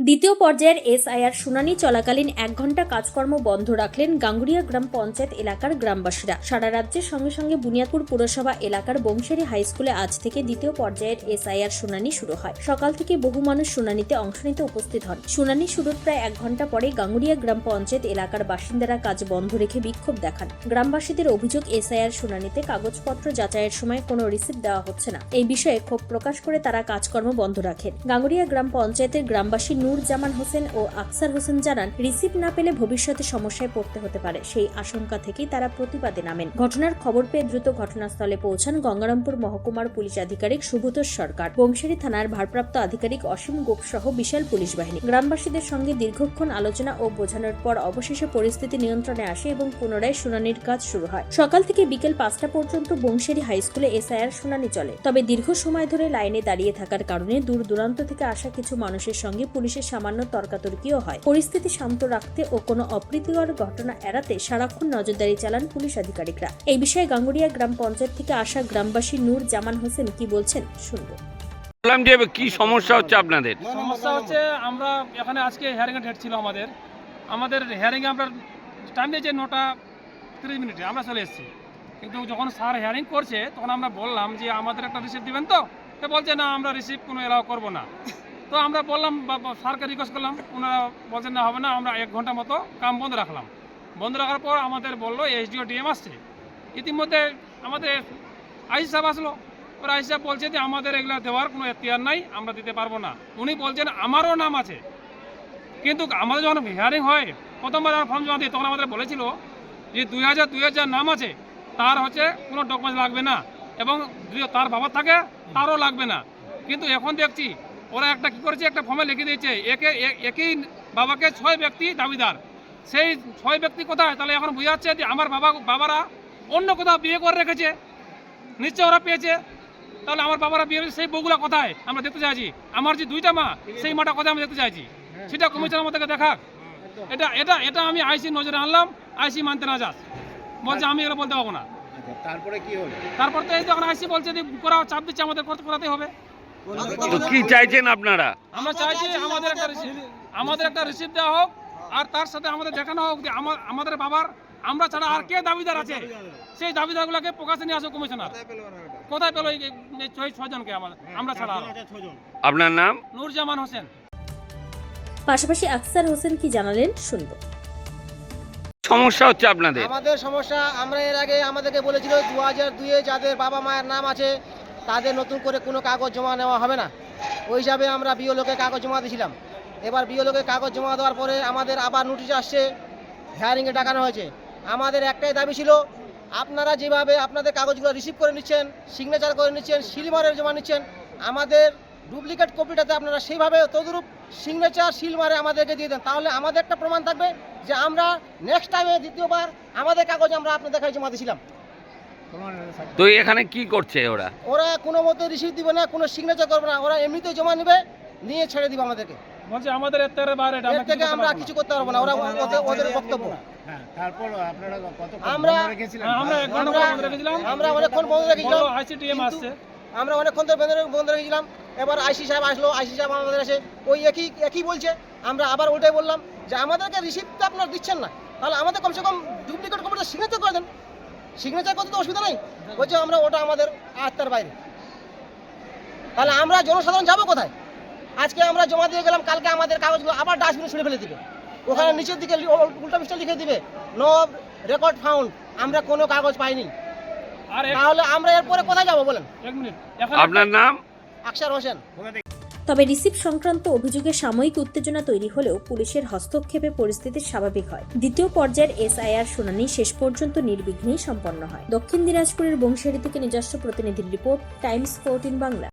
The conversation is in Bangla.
দ্বিতীয় পর্যায়ের এসআইআর শুনানি চলাকালীন এক ঘণ্টা কাজকর্ম বন্ধ রাখলেন গাঙ্গুড়িয়া গ্রাম পঞ্চায়েত এলাকার গ্রামবাসীরা। সারা রাজ্যের সঙ্গে সঙ্গে বুনিয়াদপুর পুরসভা এলাকার বংশেরি হাই স্কুলে আজ থেকে দ্বিতীয় পর্যায়ের এসআইআর শুনানি শুরু হয়। সকাল থেকে বহু মানুষ শুনানিতে অংশ নিতে উপস্থিত হন। শুনানি শুরুর প্রায় এক ঘণ্টা পরে গাঙ্গুড়িয়া গ্রাম পঞ্চায়েত এলাকার বাসিন্দারা কাজ বন্ধ রেখে বিক্ষোভ দেখান। গ্রামবাসীদের অভিযোগ, এসআইআর শুনানিতে কাগজপত্র যাচাইয়ের সময় কোনো রিসিপ্ট দেওয়া হচ্ছে না। এই বিষয়ে ক্ষোভ প্রকাশ করে তারা কাজকর্ম বন্ধ রাখেন। গাঙ্গুড়িয়া গ্রাম পঞ্চায়েতের গ্রামবাসী নূর জামান হোসেন ও আকসার হোসেন জানান রিসিপ্ট না পেলে ভবিষ্যতে সমস্যায় পড়তে হতে পারে। সেই আশঙ্কা থেকেই তারা প্রতিবাদে নামেন। ঘটনার খবর পেয়ে দ্রুত ঘটনাস্থলে পৌঁছান গঙ্গারামপুর মহকুমার পুলিশ আধিকারিক সুব্রত সরকার। বংশেরি থানার ভারপ্রাপ্ত আধিকারিক অসীম গোপ সহ বিশাল পুলিশ বাহিনী। গ্রামবাসীদের সঙ্গে দীর্ঘক্ষণ আলোচনা ও বোঝানোর পর অবশেষে পরিস্থিতি নিয়ন্ত্রণে আসে এবং পুনরায় শুনানির কাজ শুরু হয়। সকাল থেকে বিকেল পাঁচটা পর্যন্ত বংশেরি হাই স্কুলে এসআইআর শুনানি চলে। তবে দীর্ঘ সময় ধরে লাইনে দাঁড়িয়ে থাকার কারণে দূর দূরান্ত থেকে আসা কিছু মানুষের সঙ্গে পুলিশের সামান্য তর্কাতর্কিও হয়। পরিস্থিতি শান্ত রাখতে ও কোনো অপ্রীতিকর ঘটনা এড়াতে সারাক্ষণ নজরদারি চালান পুলিশ আধিকারিকরা। এই বিষয়ে গাঙ্গুড়িয়া গ্রাম পঞ্চায়েত থেকে আসা গ্রামবাসী নূর জামান হোসেন কি বলছেন শুনব। বললাম যে কি সমস্যা হচ্ছে আপনাদের? সমস্যা হচ্ছে আমরা এখানে আজকে হিয়ারিং ডেট ছিল আমাদের। আমাদের হিয়ারিংয়ে আমরা টাইম দিয়েছে নটা তিরিশ মিনিটে আমরা চলে এসেছি। কিন্তু যখন স্যার হিয়ারিং করছে তখন আমরা বললাম যে আমাদের একটা রিসিপ্ট দিবেন তো? তো বলছে না আমরা রিসিপ্ট কোনো এলাও করব না। তো আমরা বললাম স্যারকে রিকোয়েস্ট করলাম, ওনারা বলছেন, না, হবে না, আমরা এক ঘণ্টা মতো কাম বন্ধ রাখলাম। বন্ধ রাখার পর আমাদের বলল, এসডিও, ডিএম আসছে। ইতিমধ্যে আমাদের আইসি সাহেব আসলো। ওরা আইসি সাহেব বলছে যে, আমাদের এগুলো দেওয়ার কোনো এখতিয়ার নাই, আমরা দিতে পারব না। উনি বলছেন, আমারও নাম আছে। কিন্তু আমাদের যখন হিয়ারিং হয়, প্রথমবার আমরা ফর্ম জমা দিই, তখন আমাদের বলেছিল যে, দুই হাজার দুই হাজার নাম আছে, তার হচ্ছে কোনো ডকুমেন্টস লাগবে না এবং তার বাবা থাকে, তারও লাগবে না। কিন্তু এখন দেখছি ওরা একটা কি করেছে একটা ফর্মে লিখে দিয়েছে একে একই বাবাকে ছয় ব্যক্তি দাবিদার। সেই ছয় ব্যক্তি কোথায়? তাহলে এখন বোঝা যাচ্ছে যে আমার বাবা বাবারা অন্য কোথাও বিয়ে করে রেখেছে। নিশ্চয় ওরা পেয়েছে। তাহলে আমার বাবারা বিয়ে সেই বউগুলা কোথায়? আমরা দেখতে চাইছি। আমার যে দুইটা মা সেই মাটা কোথায় আমি দেখতে চাইছি? সেটা কমিশন আমাদেরকে দেখাক। এটা এটা এটা আমি আইসি নজরে আনলাম আইসি মানতে না যাস। বলছে আমি এগুলো বলতে পারব না। আচ্ছা, তারপরে কি হলো? তারপর তো এই তো এখন আইসি বলছে যে করা চাপ দিচ্ছে আমাদের করতে করাতে হবে। তো কি চাইছেন আপনারা? আমরা চাইছি আমাদের একটা আমাদের একটা রিসিপ্ট দেওয়া হোক আর তার সাথে আমাদের দেখানো হোক যে আমার আমাদের বাবার আমরা ছাড়া আর কে দাবিদার আছে? সেই দাবিদারগুলোকে প্রকাশে নিয়ে আসো কমিশনার। কোথায় পেল এই ছজনকে আমাদের আমরা ছাড়া আপনার নাম? নূরজামান হোসেন। পাশাপাশি আকসার হোসেন কি জানালেন শুনব। সমস্যা হচ্ছে আপনাদের? আমাদের সমস্যা আমরা এর আগে আমাদেরকে বলেছিল দু হাজার দুইয়ে যাদের বাবা মায়ের নাম আছে তাদের নতুন করে কোনো কাগজ জমা নেওয়া হবে না। ওই হিসাবে আমরা বিওলোকে কাগজ জমা দিয়েছিলাম। এবার বিওলোকে কাগজ জমা দেওয়ার পরে আমাদের আবার নোটিশ আসছে হেয়ারিংয়ে ডাকানো হয়েছে। আমাদের একটাই দাবি ছিল, আপনারা যেভাবে আপনাদের কাগজগুলো রিসিভ করে নিচ্ছেন সিগনেচার করে নিচ্ছেন সিলমারের জমা নিচ্ছেন, আমাদের ডুপ্লিকেট কপিটাতে আপনারা সেইভাবে তদরূপ সিগনেচার সিল মারে আমাদেরকে দিয়ে দেন। তাহলে আমাদের একটা প্রমাণ থাকবে যে আমরা নেক্সট টাইমে দ্বিতীয়বার আমাদের কাগজ আমরা আপনাদের কাছে জমা দিয়েছিলাম। তো এখানে কি করছে ওরা? ওরা কোনো মতে রিসিভ দিবে না কোনো সিগনেচার করবে না। ওরা এমনিতেই জমা নেবে নিয়ে ছেড়ে দিবে আমাদেরকে। বলছে আমাদের এর থেকে বাইরে এটা এর আমরা থেকে আমরা কিছু করতে পারব না। ওরা ওদের- বক্তব্য। হ্যাঁ তারপর আপনারা কত আমরা- হ্যাঁ, আমরা এক ঘণ্টা আমরা- বন্ধ রেখেছিলাম। আমরা অনেকক্ষণ বন্ধ রেখেছিলাম। আইসিটিএম আসছে। আমরা অনেকক্ষণ ধরে বন্ধ বন্ধ রেখেছিলাম। এবার আইসি সাহেব আসলো আইসি সাহেব আমাদের এসে ওই একই একই বলছে। আমরা আবার ওইটাই বললাম যে আমাদেরকে রিসিপ্ট তো আপনারা দিচ্ছেন না। তাহলে আমাদের কমসে কম ডুপ্লিকেট কপিটা সিগনেচার করে দেন। সিগনেচার করতে তো অসুবিধা নেই। বলছে আমরা ওটা আমাদের আত্মার বাইরে। তাহলে আমরা জনসাধারণ যাব কোথায়? আজকে আমরা জমা দিয়ে গেলাম কালকে আমাদের কাগজগুলো আবার ডাস্টবিনে ছুড়ে ফেলে দিবে। ওখানে নিচের দিকে উল্টা পিসটা লিখে দিবে নো রেকর্ড ফাউন্ড আমরা কোনো কাগজ পাইনি। তাহলে আমরা এরপরে কোথায় যাব বলেন? এক মিনিট। এখন আপনার নাম? আকসার হোসেন। তবে রিসিভ সংক্রান্ত অভিযোগে সাময়িক উত্তেজনা তৈরি হলেও পুলিশের হস্তক্ষেপে পরিস্থিতি স্বাভাবিক হয়। দ্বিতীয় পর্যায়ের এসআইআর শুনানি শেষ পর্যন্ত নির্বিঘ্নেই সম্পন্ন হয়। দক্ষিণ দিনাজপুরের বংশারী থেকে নিজস্ব প্রতিনিধির রিপোর্ট, টাইমস ফোরটিন বাংলা।